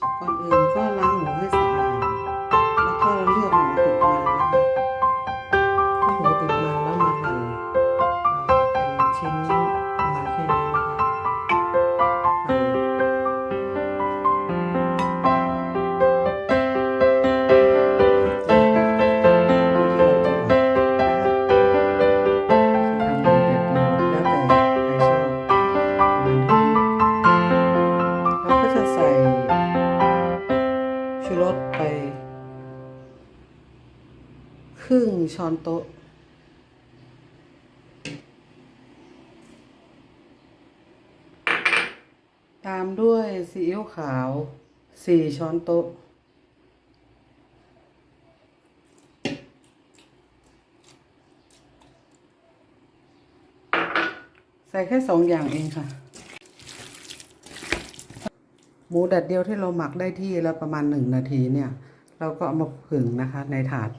ก่อนอื่นก็ล้างหมูให้สะอาดแล้วก็เลือกหมูติดมันนะคะหมูติดมันแล้วมาหั่นเป็นชิ้น ชูรสไป ครึ่งช้อนโต๊ะ ตามด้วยซีอิ๊วขาวสี่ช้อนโต๊ะ ใส่แค่สองอย่างเองค่ะ หมูแดดเดียวที่เราหมักได้ที่แล้วประมาณหนึ่งนาทีเนี่ย เราก็เอามาผึ่งนะคะในถาด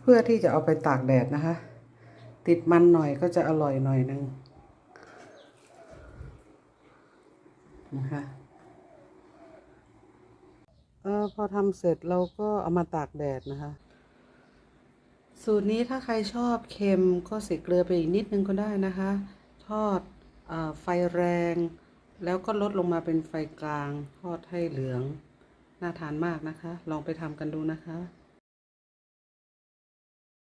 เพื่อที่จะเอาไปตากแดดนะคะ ติดมันหน่อยก็จะอร่อยหน่อยนึงนะคะเออพอทำเสร็จเราก็เอามาตากแดดนะคะ สูตรนี้ถ้าใครชอบเค็มก็ใส่เกลือไปอีกนิดนึงก็ได้นะคะ ทอดอไฟแรง แล้วก็ลดลงมาเป็นไฟกลาง ทอดให้เหลือง น่าทานมากนะคะ ลองไปทำกันดูนะคะ